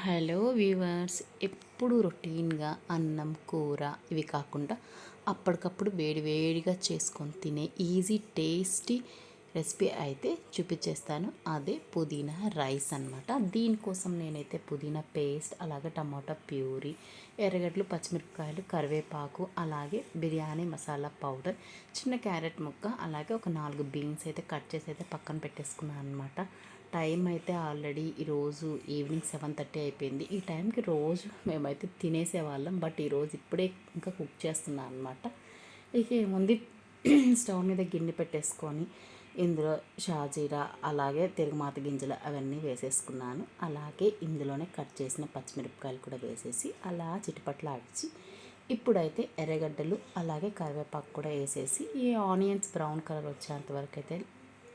Hello viewers ఎప్పుడు రొటీన్గా అన్నం కూర ఇవి కాకుండా అప్పటికప్పుడు వేడి వేడిగా చేసుకొని తినే ఈజీ టేస్టీ రెసిపీ అయితే చూపించేస్తాను. అదే పుదీనా రైస్ అనమాట దీనికోసం నేనైతే పుదీనా పేస్ట్ అలాగే టమాటా ప్యూరీ ఎర్రగడ్డలు పచ్చిమిరపకాయలు కరివేపాకు అలాగే బిర్యానీ మసాలా పౌడర్ చిన్న క్యారెట్ ముక్క అలాగే ఒక నాలుగు బీన్స్ అయితే కట్ చేసి అయితే పక్కన పెట్టేసుకున్నాను అనమాట టైం అయితే ఆల్రెడీ ఈరోజు ఈవినింగ్ సెవెన్ థర్టీ అయిపోయింది. ఈ టైంకి రోజు మేమైతే తినేసేవాళ్ళం బట్ ఈరోజు ఇప్పుడే ఇంకా కుక్ చేస్తున్నాను అనమాట ఇక ఏముంది? స్టవ్ మీద గిన్నె పెట్టేసుకొని ఇందులో షాజీరా అలాగే తిరుగుమాత గింజలు అవన్నీ వేసేసుకున్నాను. అలాగే ఇందులోనే కట్ చేసిన పచ్చిమిరపకాయలు కూడా వేసేసి అలా చిటిపట్లాడిచి ఇప్పుడైతే ఎర్రగడ్డలు అలాగే కరివేపాకు కూడా వేసేసి ఈ ఆనియన్స్ బ్రౌన్ కలర్ వచ్చేంత వరకు అయితే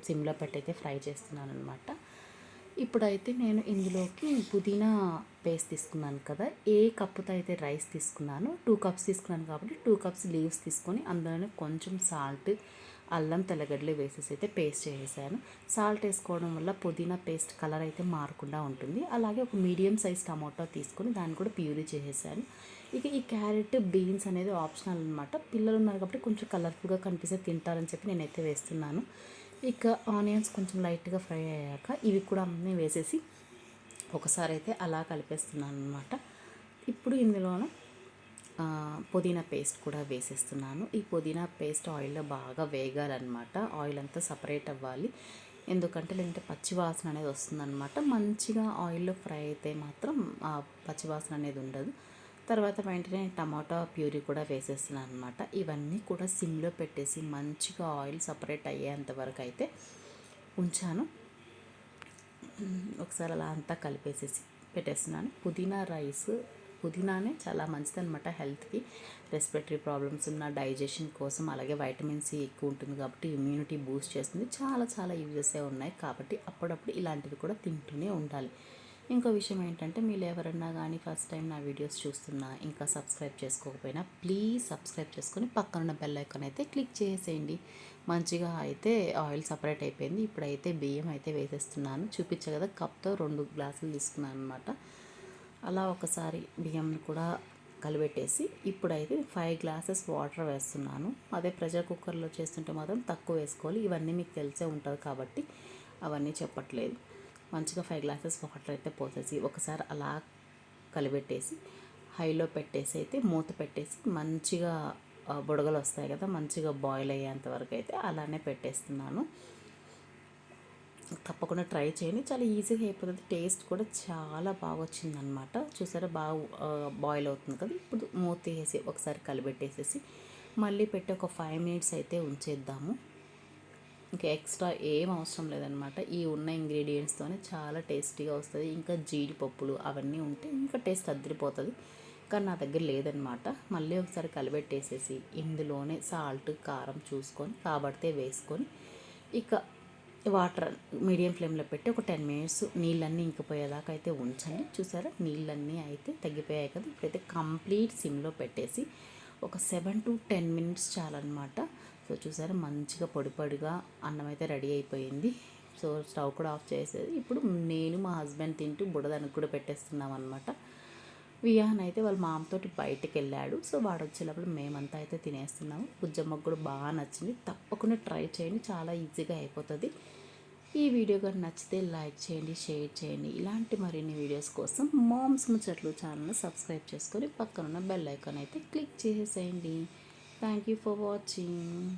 సిమ్లో పెట్టయితే ఫ్రై చేస్తున్నాను అనమాట ఇప్పుడైతే నేను ఇందులోకి పుదీనా పేస్ట్ తీసుకున్నాను కదా ఏ కప్పుతో అయితే రైస్ తీసుకున్నాను టూ కప్స్ తీసుకున్నాను కాబట్టి టూ కప్స్ లీవ్స్ తీసుకొని అందులోనే కొంచెం సాల్ట్ అల్లం తెల్లగడ్డలు వేసేసి అయితే పేస్ట్ చేసేసాను. సాల్ట్ వేసుకోవడం వల్ల పుదీనా పేస్ట్ కలర్ అయితే మారకుండా ఉంటుంది. అలాగే ఒక మీడియం సైజ్ టమాటో తీసుకొని దాన్ని కూడా ప్యూరీ చేసేసాను. ఇక ఈ క్యారెట్ బీన్స్ అనేది ఆప్షనల్ అనమాట పిల్లలు ఉన్నారు కాబట్టి కొంచెం కలర్ఫుల్గా కనిపిస్తే తింటారని చెప్పి నేనైతే వేస్తున్నాను. ఇక ఆనియన్స్ కొంచెం లైట్గా ఫ్రై అయ్యాక ఇవి కూడా అన్నీ వేసేసి ఒకసారి అయితే అలా కలిపేస్తున్నాను అనమాట ఇప్పుడు ఇందులోనూ పుదీనా పేస్ట్ కూడా వేసేస్తున్నాను. ఈ పుదీనా పేస్ట్ ఆయిల్లో బాగా వేగాలన్నమాట. ఆయిల్ అంతా సపరేట్ అవ్వాలి. ఎందుకంటే లేదంటే పచ్చివాసన అనేది వస్తుందన్నమాట. మంచిగా ఆయిల్లో ఫ్రై అయితే మాత్రం ఆ పచ్చివాసన అనేది ఉండదు. తర్వాత వెంటనే టమాటా ప్యూరీ కూడా వేసేస్తున్నాను అనమాట ఇవన్నీ కూడా సిమ్లో పెట్టేసి మంచిగా ఆయిల్ సపరేట్ అయ్యేంత వరకు అయితే ఉంచాను. ఒకసారి అలా అంతా కలిపేసేసి పెట్టేస్తున్నాను. పుదీనా రైస్ పుదీనానే చాలా మంచిది అనమాట హెల్త్కి. రెస్పిరేటరీ ప్రాబ్లమ్స్ ఉన్న డైజెషన్ కోసం అలాగే వైటమిన్ సి ఎక్కువ ఉంటుంది కాబట్టి ఇమ్యూనిటీ బూస్ట్ చేస్తుంది. చాలా చాలా యూజెసే ఉన్నాయి కాబట్టి అప్పుడప్పుడు ఇలాంటివి కూడా తింటూనే ఉండాలి. ఇంకో విషయం ఏంటంటే మీరు ఎవరన్నా కానీ ఫస్ట్ టైం నా వీడియోస్ చూస్తున్నా ఇంకా సబ్స్క్రైబ్ చేసుకోకపోయినా ప్లీజ్ సబ్స్క్రైబ్ చేసుకొని పక్కనున్న బెల్ ఐకాన్ అయితే క్లిక్ చేసేయండి. మంచిగా అయితే ఆయిల్ సపరేట్ అయిపోయింది. ఇప్పుడైతే బియ్యం అయితే వేసేస్తున్నాను. చూపించే కదా కప్తో రెండు గ్లాసులు తీసుకున్నాను అనమాట అలా ఒకసారి బియ్యంని కూడా కలిపెట్టేసి ఇప్పుడైతే ఫైవ్ గ్లాసెస్ వాటర్ వేస్తున్నాను. అదే ప్రెషర్ కుక్కర్లో చేస్తుంటే మాత్రం తక్కువ వేసుకోవాలి. ఇవన్నీ మీకు తెలిసే ఉంటుంది కాబట్టి అవన్నీ చెప్పట్లేదు. మంచిగా ఫైవ్ గ్లాసెస్ వాటర్ అయితే పోసేసి ఒకసారి అలా కలిపెట్టేసి హైలో పెట్టేసి అయితే మూత పెట్టేసి మంచిగా బుడగలు వస్తాయి కదా మంచిగా బాయిల్ అయ్యేంత వరకు అయితే అలానే పెట్టేస్తున్నాను. తప్పకుండా ట్రై చేయండి. చాలా ఈజీగా అయిపోతుంది. టేస్ట్ కూడా చాలా బాగా వచ్చిందనమాట చూసారా? బాగా బాయిల్ అవుతుంది కదా? ఇప్పుడు మూత వేసి ఒకసారి కలిపెట్టేసేసి మళ్ళీ పెట్టి ఒక ఫైవ్ మినిట్స్ అయితే ఉంచేద్దాము. ఇంకా ఎక్స్ట్రా ఏం అవసరం లేదనమాట ఈ ఉన్న ఇంగ్రీడియంట్స్తోనే చాలా టేస్టీగా వస్తుంది. ఇంకా జీడిపప్పులు అవన్నీ ఉంటే ఇంకా టేస్ట్ అద్దరిపోతుంది. కానీ నా దగ్గర లేదనమాట మళ్ళీ ఒకసారి కలిపెట్టేసేసి ఇందులోనే సాల్ట్ కారం చూసుకొని కాబడితే వేసుకొని ఇక వాటర్ మీడియం ఫ్లేమ్లో పెట్టి ఒక టెన్ మినిట్స్ నీళ్ళన్నీ ఇంకిపోయేదాకా అయితే ఉంచండి. చూసారా? నీళ్ళన్నీ అయితే తగ్గిపోయాయి కదా. ఇప్పుడైతే కంప్లీట్ సిమ్లో పెట్టేసి ఒక సెవెన్ టు టెన్ మినిట్స్ చాలన్నమాట. సో చూసారా? మంచిగా పొడి పొడిగా అన్నం అయితే రెడీ అయిపోయింది. సో స్టవ్ కూడా ఆఫ్ చేసేది. ఇప్పుడు నేను మా హస్బెండ్ తింటూ బుడదానికి కూడా పెట్టేస్తున్నాం అనమాట వియాన్ అయితే వాళ్ళ మామతోటి బయటకు వెళ్ళాడు సో వాడు వచ్చేటప్పుడు మేమంతా అయితే తినేస్తున్నాము. బుజ్జమ్మకు కూడా బాగా నచ్చింది. తప్పకుండా ట్రై చేయండి. చాలా ఈజీగా అయిపోతుంది. ఈ వీడియో కానీ నచ్చితే లైక్ చేయండి షేర్ చేయండి. ఇలాంటి మరిన్ని వీడియోస్ కోసం మామ్స్ ముచ్చట్లు ఛానల్ సబ్స్క్రైబ్ చేసుకొని పక్కనున్న బెల్ ఐకాన్ అయితే క్లిక్ చేసేయండి. Thank you for watching.